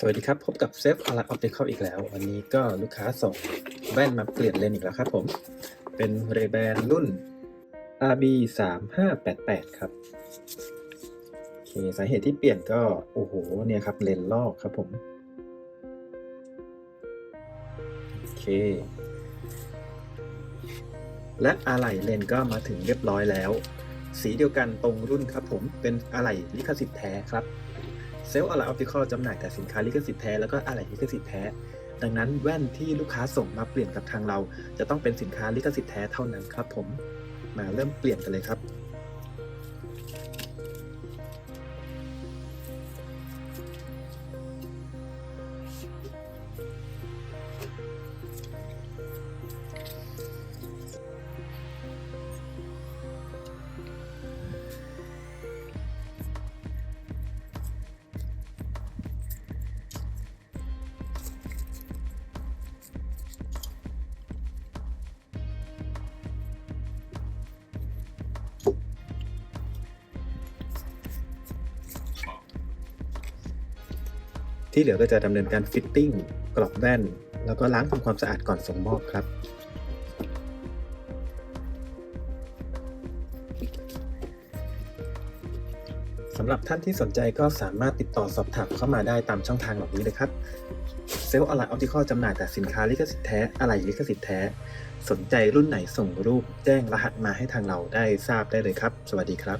สวัสดีครับ พบกับเซฟอลาออปติคอลอีกแล้ว วันนี้ก็ลูกค้าส่งแว่นมาเปลี่ยนเลนส์อีกแล้วครับผม เป็นเรแบนรุ่น RB 3 5 8 8ครับโอเคสาเหตุที่เปลี่ยนก็ โอ้โห เนี่ยครับ เลนส์ลอกครับผม โอเค และอะไหล่เลนส์ก็มาถึงเรียบร้อยแล้ว สีเดียวกันตรงรุ่นครับผมเป็นอะไหล่ลิขสิทธิ์แท้ครับ เซลล์อะไรออปติคอลจำหน่ายแต่สินค้าลิขสิทธิ์แท้แล้วก็อะไหล่ลิขสิทธิ์แท้ ดังนั้นแว่นที่ลูกค้าส่งมาเปลี่ยนกับทางเรา จะต้องเป็นสินค้าลิขสิทธิ์แท้เท่านั้นครับผม มาเริ่มเปลี่ยนกันเลยครับ ที่เหลือก็จะดำเนินการฟิตติ้งกรอบแว่น แล้วก็ล้างทำความสะอาดก่อนส่งมอบครับ สำหรับท่านที่สนใจก็สามารถติดต่อสอบถามเข้ามาได้ตามช่องทางเหล่านี้เลยครับเซลล์ออนไลน์ออปติคอลจำหน่ายแต่สินค้าลิขสิทธิ์แท้อะไหล่ลิขสิทธิ์แท้ สนใจรุ่นไหนส่งรูป แจ้งรหัสมาให้ทางเราได้ทราบได้เลยครับ สวัสดีครับ